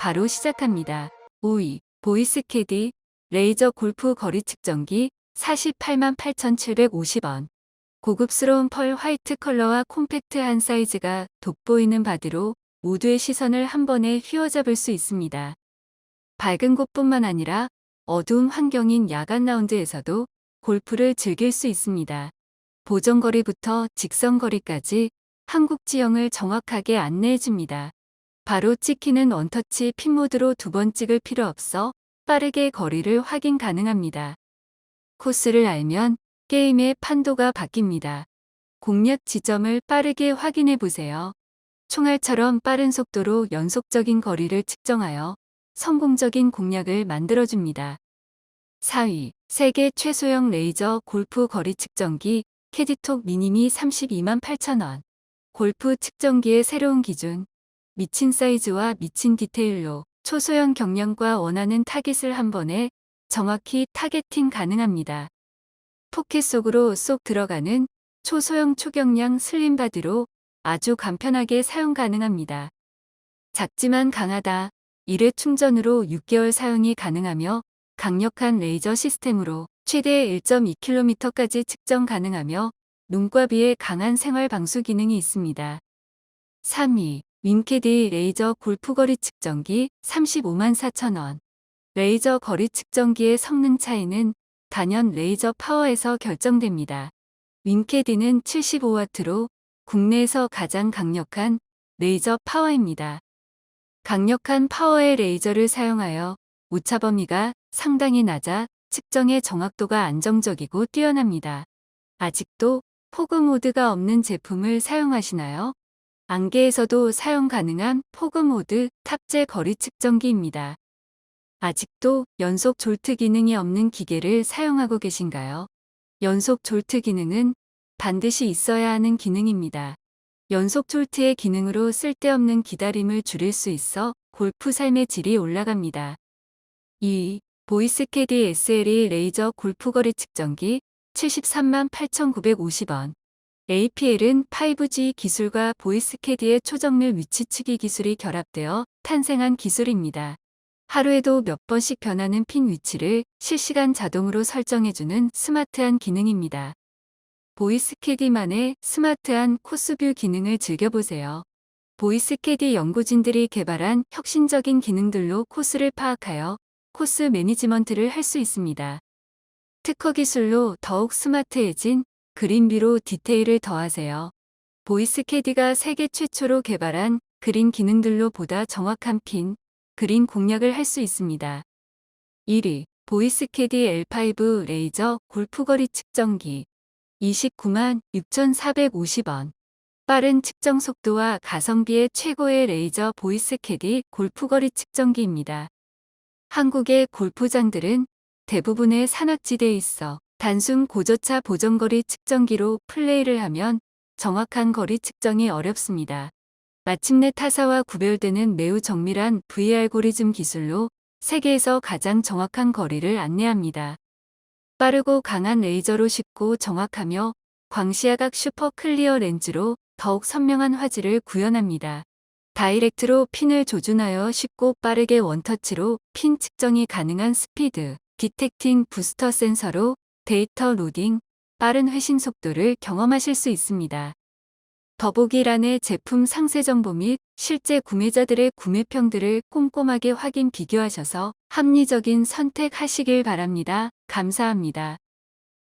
바로 시작합니다. 5위 보이스 캐디 레이저 골프 거리 측정기 48만 8,750원. 고급스러운 펄 화이트 컬러와 콤팩트한 사이즈가 돋보이는 바디로 모두의 시선을 한 번에 휘어잡을 수 있습니다. 밝은 곳뿐만 아니라 어두운 환경인 야간 라운드에서도 골프를 즐길 수 있습니다. 보정거리부터 직선거리까지 한국 지형을 정확하게 안내해 줍니다. 바로 찍히는 원터치 핀 모드로 두 번 찍을 필요 없어 빠르게 거리를 확인 가능합니다. 코스를 알면 게임의 판도가 바뀝니다. 공략 지점을 빠르게 확인해 보세요. 총알처럼 빠른 속도로 연속적인 거리를 측정하여 성공적인 공략을 만들어줍니다. 4위 세계 최소형 레이저 골프 거리 측정기 캐디톡 미니미 32만 8천원 골프 측정기의 새로운 기준 미친 사이즈와 미친 디테일로 초소형 경량과 원하는 타깃을 한 번에 정확히 타겟팅 가능합니다. 포켓 속으로 쏙 들어가는 초소형 초경량 슬림 바디로 아주 간편하게 사용 가능합니다. 작지만 강하다. 1회 충전으로 6개월 사용이 가능하며 강력한 레이저 시스템으로 최대 1.2km까지 측정 가능하며 눈과비에 강한 생활 방수 기능이 있습니다. 3위 윈캐디 레이저 골프거리 측정기 35만 4천원 레이저 거리 측정기의 성능 차이는 단연 레이저 파워에서 결정됩니다. 윈캐디는 75와트로 국내에서 가장 강력한 레이저 파워입니다. 강력한 파워의 레이저를 사용하여 오차 범위가 상당히 낮아 측정의 정확도가 안정적이고 뛰어납니다. 아직도 포그 모드가 없는 제품을 사용하시나요? 안개에서도 사용 가능한 포그 모드 탑재 거리 측정기입니다. 아직도 연속 졸트 기능이 없는 기계를 사용하고 계신가요? 연속 졸트 기능은 반드시 있어야 하는 기능입니다. 연속 졸트의 기능으로 쓸데없는 기다림을 줄일 수 있어 골프 삶의 질이 올라갑니다. 2. 보이스캐디 SLE 레이저 골프거리 측정기 73만 8,950원. APL은 5G 기술과 보이스캐디의 초정밀 위치치기 기술이 결합되어 탄생한 기술입니다. 하루에도 몇 번씩 변하는 핀 위치를 실시간 자동으로 설정해주는 스마트한 기능입니다. 보이스캐디만의 스마트한 코스뷰 기능을 즐겨보세요. 보이스캐디 연구진들이 개발한 혁신적인 기능들로 코스를 파악하여 코스 매니지먼트를 할 수 있습니다. 특허 기술로 더욱 스마트해진 그린비로 디테일을 더하세요. 보이스캐디가 세계 최초로 개발한 그린 기능들로 보다 정확한 핀, 그린 공략을 할 수 있습니다. 1위 보이스캐디 L5 레이저 골프거리 측정기 29만 6,450원 빠른 측정 속도와 가성비의 최고의 레이저 보이스캐디 골프거리 측정기입니다. 한국의 골프장들은 대부분의 산악지대에 있어 단순 고저차 보정거리 측정기로 플레이를 하면 정확한 거리 측정이 어렵습니다. 마침내 타사와 구별되는 매우 정밀한 V 알고리즘 기술로 세계에서 가장 정확한 거리를 안내합니다. 빠르고 강한 레이저로 쉽고 정확하며 광시야각 슈퍼 클리어 렌즈로 더욱 선명한 화질을 구현합니다. 다이렉트로 핀을 조준하여 쉽고 빠르게 원터치로 핀 측정이 가능한 스피드, 디텍팅 부스터 센서로 데이터 로딩, 빠른 회신 속도를 경험하실 수 있습니다. 더보기란의 제품 상세 정보 및 실제 구매자들의 구매평들을 꼼꼼하게 확인 비교하셔서 합리적인 선택하시길 바랍니다. 감사합니다.